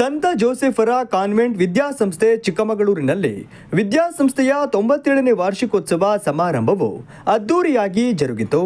ಸಂತ ಜೋಸೆಫರ ಕಾನ್ವೆಂಟ್ ವಿದ್ಯಾಸಂಸ್ಥೆ ಚಿಕ್ಕಮಗಳೂರಿನಲ್ಲಿ ವಿದ್ಯಾಸಂಸ್ಥೆಯ ತೊಂಬತ್ತೇಳನೇ ವಾರ್ಷಿಕೋತ್ಸವ ಸಮಾರಂಭವು ಅದ್ದೂರಿಯಾಗಿ ಜರುಗಿತು.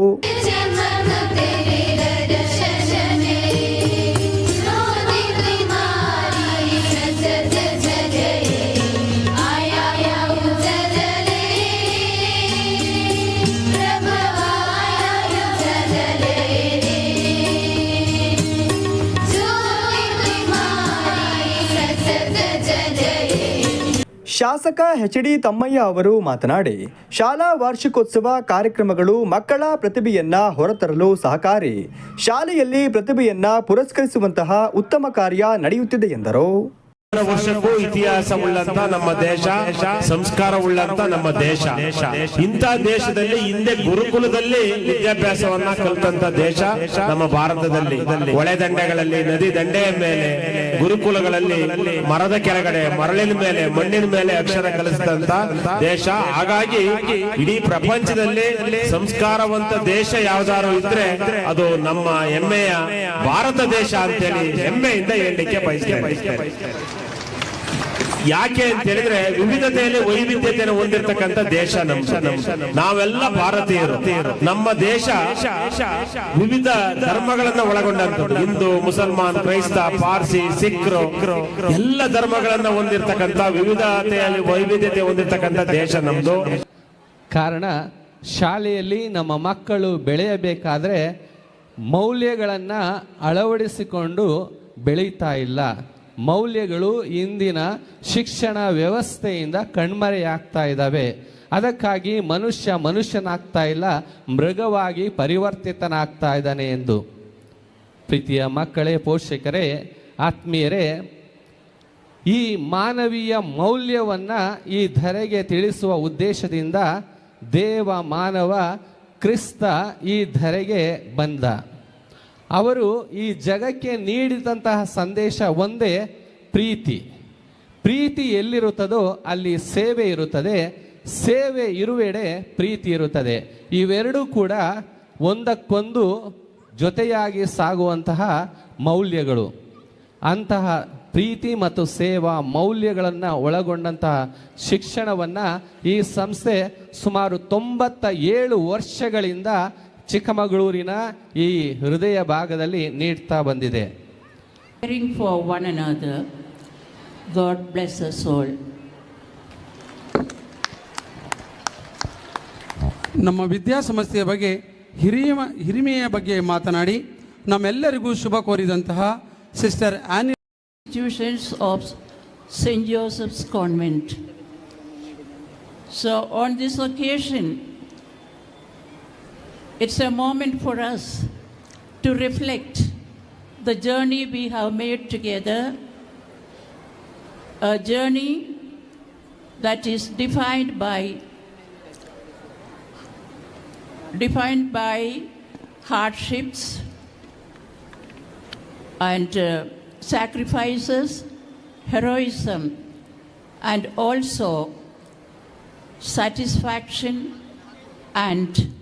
ಶಾಸಕ ಎಚ್ ಡಿ ತಮ್ಮಯ್ಯ ಅವರು ಮಾತನಾಡಿ, ಶಾಲಾ ವಾರ್ಷಿಕೋತ್ಸವ ಕಾರ್ಯಕ್ರಮಗಳು ಮಕ್ಕಳ ಪ್ರತಿಭೆಯನ್ನ ಹೊರತರಲು ಸಹಕಾರಿ, ಶಾಲೆಯಲ್ಲಿ ಪ್ರತಿಭೆಯನ್ನ ಪುರಸ್ಕರಿಸುವಂತಹ ಉತ್ತಮ ಕಾರ್ಯ ನಡೆಯುತ್ತಿದೆ ಎಂದರು. ವರ್ಷಕ್ಕೂ ಇತಿಹಾಸ ಉಳ್ಳಂತ ನಮ್ಮ ದೇಶ ಸಂಸ್ಕಾರ ಉಳ್ಳಂತ ನಮ್ಮ ದೇಶ. ಇಂಥ ದೇಶದಲ್ಲಿ ಹಿಂದೆ ಗುರುಕುಲದಲ್ಲಿ ವಿದ್ಯಾಭ್ಯಾಸವನ್ನ ಕಲಿತಂತ ದೇಶ ನಮ್ಮ ಭಾರತದಲ್ಲಿ. ಹೊಳೆದಂಡೆಗಳಲ್ಲಿ, ನದಿ ದಂಡೆಯ ಮೇಲೆ, ಗುರುಕುಲಗಳಲ್ಲಿ, ಮರದ ಕೆಳಗಡೆ, ಮರಳಿನ ಮೇಲೆ, ಮಣ್ಣಿನ ಮೇಲೆ ಅಕ್ಷರ ಕಲಿಸಿದಂತ ದೇಶ. ಹಾಗಾಗಿ ಇಡೀ ಪ್ರಪಂಚದಲ್ಲಿ ಸಂಸ್ಕಾರವಂತ ದೇಶ ಯಾವ್ದಾರು ಇದ್ರೆ ಅದು ನಮ್ಮ ಹೆಮ್ಮೆಯ ಭಾರತ ದೇಶ ಅಂತೇಳಿ ಹೆಮ್ಮೆಯಿಂದ ಹೇಳಲಿಕ್ಕೆ ಬಯಸ್ತೇನೆ. ಯಾಕೆ ಅಂತ ಹೇಳಿದ್ರೆ ವಿವಿಧತೆಯಲ್ಲಿ ವೈವಿಧ್ಯತೆಯನ್ನು ಹೊಂದಿರತಕ್ಕಂತ ದೇಶ ನಮ್ಮ ನಾವೆಲ್ಲ ಭಾರತೀಯರು. ನಮ್ಮ ದೇಶ ವಿವಿಧ ಧರ್ಮಗಳನ್ನ ಒಳಗೊಂಡಂತ ಹಿಂದೂ, ಮುಸಲ್ಮಾನ್, ಕ್ರೈಸ್ತ, ಪಾರ್ಸಿ, ಸಿಖ್ರು, ಎಲ್ಲ ಧರ್ಮಗಳನ್ನ ಹೊಂದಿರತಕ್ಕಂತ ವಿವಿಧತೆಯಲ್ಲಿ ವೈವಿಧ್ಯತೆ ಹೊಂದಿರತಕ್ಕಂತ ದೇಶ ನಮ್ದು. ಕಾರಣ, ಶಾಲೆಯಲ್ಲಿ ನಮ್ಮ ಮಕ್ಕಳು ಬೆಳೆಯಬೇಕಾದ್ರೆ ಮೌಲ್ಯಗಳನ್ನು ಅಳವಡಿಸಿಕೊಂಡು ಬೆಳೀತಾ ಇಲ್ಲ. ಮೌಲ್ಯಗಳು ಇಂದಿನ ಶಿಕ್ಷಣ ವ್ಯವಸ್ಥೆಯಿಂದ ಕಣ್ಮರೆಯಾಗ್ತಾ ಇದ್ದಾವೆ. ಅದಕ್ಕಾಗಿ ಮನುಷ್ಯ ಮನುಷ್ಯನಾಗ್ತಾ ಇಲ್ಲ, ಮೃಗವಾಗಿ ಪರಿವರ್ತಿತನಾಗ್ತಾ ಇದ್ದಾನೆ ಎಂದು. ಪ್ರೀತಿಯ ಮಕ್ಕಳೇ, ಪೋಷಕರೇ, ಆತ್ಮೀಯರೇ, ಈ ಮಾನವೀಯ ಮೌಲ್ಯವನ್ನು ಈ ಧರೆಗೆ ತಿಳಿಸುವ ಉದ್ದೇಶದಿಂದ ದೇವ ಮಾನವ ಕ್ರಿಸ್ತ ಈ ಧರೆಗೆ ಬಂದ. ಅವರು ಈ ಜಗಕ್ಕೆ ನೀಡಿದಂತಹ ಸಂದೇಶ ಒಂದೇ, ಪ್ರೀತಿ. ಪ್ರೀತಿ ಎಲ್ಲಿರುತ್ತದೋ ಅಲ್ಲಿ ಸೇವೆ ಇರುತ್ತದೆ. ಸೇವೆ ಇರುವೆಡೆ ಪ್ರೀತಿ ಇರುತ್ತದೆ. ಇವೆರಡೂ ಕೂಡ ಒಂದಕ್ಕೊಂದು ಜೊತೆಯಾಗಿ ಸಾಗುವಂತಹ ಮೌಲ್ಯಗಳು. ಅಂತಹ ಪ್ರೀತಿ ಮತ್ತು ಸೇವಾ ಮೌಲ್ಯಗಳನ್ನು ಒಳಗೊಂಡಂತಹ ಶಿಕ್ಷಣವನ್ನು ಈ ಸಂಸ್ಥೆ ಸುಮಾರು ತೊಂಬತ್ತ ಏಳು ವರ್ಷಗಳಿಂದ ಚಿಕ್ಕಮಗಳೂರಿನ ಈ ಹೃದಯ ಭಾಗದಲ್ಲಿ ನೀಡ್ತಾ ಬಂದಿದೆ. ನಮ್ಮ ವಿದ್ಯಾ ಸಮಸ್ಯೆಯ ಬಗ್ಗೆ ಹಿರಿಯ ಹಿರಿಮೆಯ ಬಗ್ಗೆ ಮಾತನಾಡಿ ನಮ್ಮೆಲ್ಲರಿಗೂ ಶುಭ ಕೋರಿದಂತಹ sister ಆನಿಟ್ಯೂಷನ್ಸ್ of Saint Joseph's convent so on this occasion it's a moment for us to reflect the journey we have made together, a journey that is defined by defined by hardships and uh, sacrifices, heroism, and also satisfaction and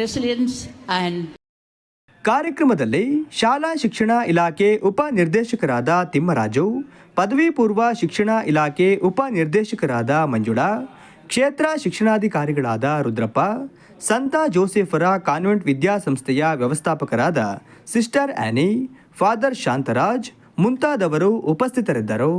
resilience and ಕಾರ್ಯಕ್ರಮದಲ್ಲಿ ಶಾಲಾ ಶಿಕ್ಷಣ ಇಲಾಖೆ ಉಪ ನಿರ್ದೇಶಕರಾದ ತಿಮ್ಮರಾಜು, ಪದವಿ ಪೂರ್ವ ಶಿಕ್ಷಣ ಇಲಾಖೆ ಉಪ ನಿರ್ದೇಶಕರಾದ ಮಂಜುಳಾ, ಕ್ಷೇತ್ರ ಶಿಕ್ಷಣಾಧಿಕಾರಿಗಳಾದ ರುದ್ರಪ್ಪ, ಸಂತ ಜೋಸೆಫರ ಕಾನ್ವೆಂಟ್ ವಿದ್ಯಾಸಂಸ್ಥೆಯ ವ್ಯವಸ್ಥಾಪಕರಾದ ಸಿಸ್ಟರ್ ಆ್ಯನಿ ಫಾದರ್ ಶಾಂತರಾಜ್ ಮುಂತಾದವರು ಉಪಸ್ಥಿತರಿದ್ದರು.